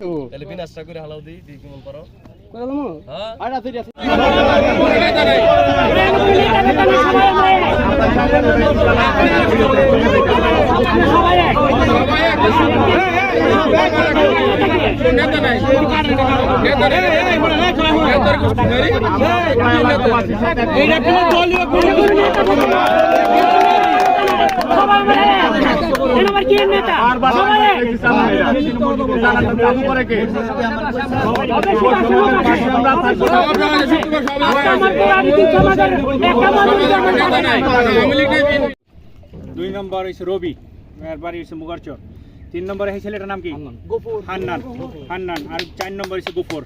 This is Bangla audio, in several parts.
তাহলে বিনাশটা করে হালাও দিই দিই কেমন পারো হ্যাঁ। আড়া তুই এইটা কোনো দলীয় দুই নম্বর হয়েছে রবি বাড়ি হচ্ছে মুগারচর। তিন নম্বরে এই ছেলেটার নাম কি? হান্নান। হান্নান। আর চার নম্বর হচ্ছে গুফর।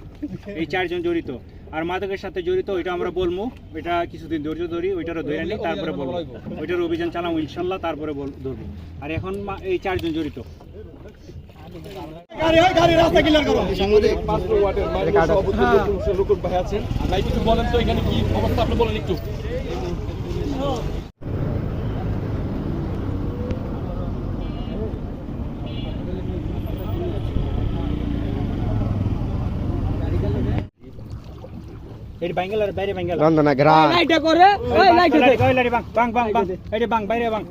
এই চারজন জড়িত। আর মাদকের সাথে জড়িত ওইটা আমরা বলব। এটা কিছুদিন ধৈর্য ধরি ওইটারও ধরে নিই তারপরে বলব। ওইটার অভিযান চালাবো ইনশাল্লাহ তারপরে বল- ধরবো। আর এখন মা- এই চারজন জড়িত। বলেন তো এখানে কি অবস্থা? আপনি বলেন একটু। এটি বাঙ্গালার বাইরে বাঙ্গাল। রন্ধনা গ্রাম লাইটা করে ওই লাইটা দে কয়লারি বাং বাং বাং বাং এটি বাং বাইরে বাং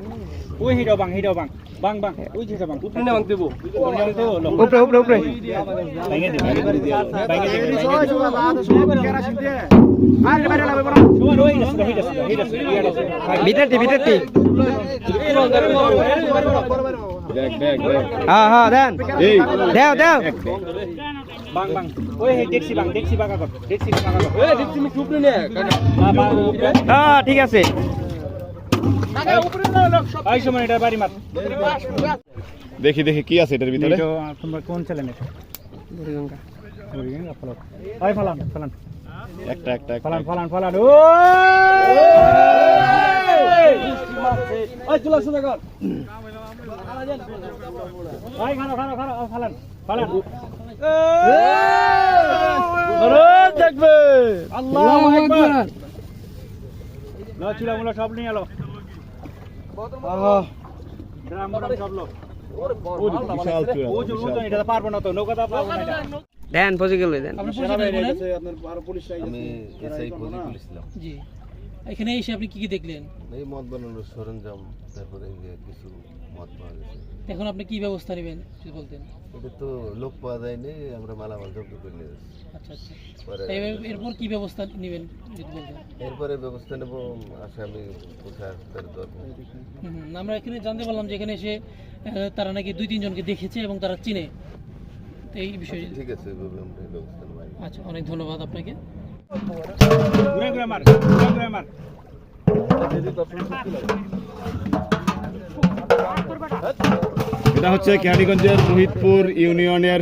ওই হিডো বাং হিডো বাং বাং বাং ওই হিডো বাং উপরে নামাং দেবো। উপরে উপরে উপরে। ভাঙে দিবি ভাঙে দিবি ভিতরটি ভিতরটি। হ্যাঁ হ্যাঁ দেন। দেও দেও। বাং বাং। ওই হে দেখছি বাং দেখছি বাগা কর দেখছি বাগা কর। এ দেখছি আমি উপরে নে। হ্যাঁ। হ্যাঁ ঠিক আছে। দেখি দেখি কি আছে এটার ভিতরে? তোমরা কোন ছেলে মেয়ে ওই ফালান ফালান। একটা একটা একটা। ফালান ফালান ফালান। ও ওই চলে দেখো ওই খানো খানো খানো ও, ফালান ফালান। দেখবে। আল্লাহু আকবার। লো চুলা মুলা সব নিয়ে এলো। ড্রাম ড্রাম সব লো। বিশাল চূড়া, ও যে ও তো এটা পারব না তো নৌকা তো পারব না এটা। দেন পজি গেল দেন। আমি এসআই ফৌজি পুলিশ ছিলাম জি। এখানে এসে আপনি কি কি দেখলেন? এই মদ বানানোর সরঞ্জাম তারপরে এই যে কিছু মদ পাওয়া গেছে। এখন আপনি কি ব্যবস্থা নেবেন যদি বলতেন? এটা তো লোক পাওয়া যায়নি আমরা মালামাল জব্দ করে নিয়ে যাচ্ছি। আচ্ছা আচ্ছা। পরে এরপর কি ব্যবস্থা নেবেন যদি বলতেন? এরপরে ব্যবস্থা নেব আসামি কোথায় তার দরকার। হুম, হুম। আমরা এখানে জানতে পারলাম যে এখানে এসে আহ, তারা নাকি দুই তিনজনকে দেখেছে এবং তারা চিনে। তো এই বিষয়ে ঠিক আছে আমরা ব্যবস্থা নেব। আচ্ছা অনেক ধন্যবাদ আপনাকে। এটা হচ্ছে কেহারিগঞ্জের রোহিতপুর ইউনিয়নের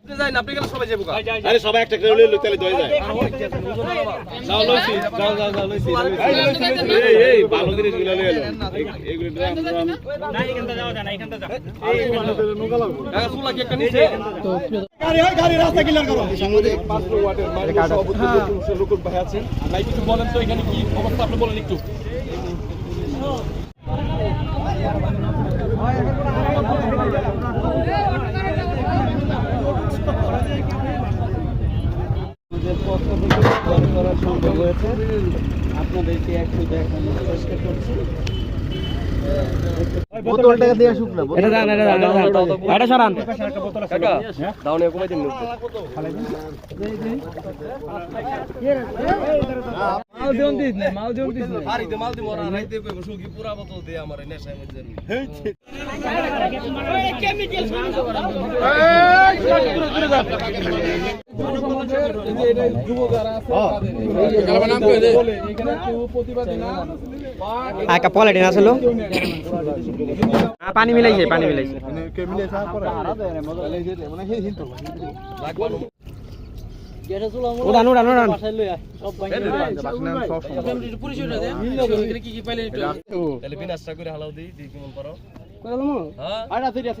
এই, এই, এই। এই, আনতে দে, আনতে দে। আরে সবাই একটা করে লইলো, তাহলে দয়ে যায়। যাও, লইছি, যাও, যাও, যাও, লইছি। এই, এই, ভালো জিনিসগুলো লইয়ে এলো। এই- এইগুলো ড্রাম, ড্রাম। না এখানটা যাওয়া যায় না এখানটা যাও বলেন তো এখানে কি অবস্থা আপনি বলেন একটু আপনাদেরকে একটু দেখানোর চেষ্টা করছি বোতলটাকে দিয়ে আসুক না এটা দেন এটা দেন এটা সরান পাশে একটা বোতল আছে কাকা দাউনে কমাই দিন মাল দেন দিস না মাল দেন দিস না আরে দে মাল দি মরা রাইতে কইব সুগি পুরা বোতল দে আমার নেশায় মধ্যে একটা পলিটিন আসলো পানি মিলাইছে পানি মিলাইছে। উড়ান উড়ান উড়ান কি কি পাইলেন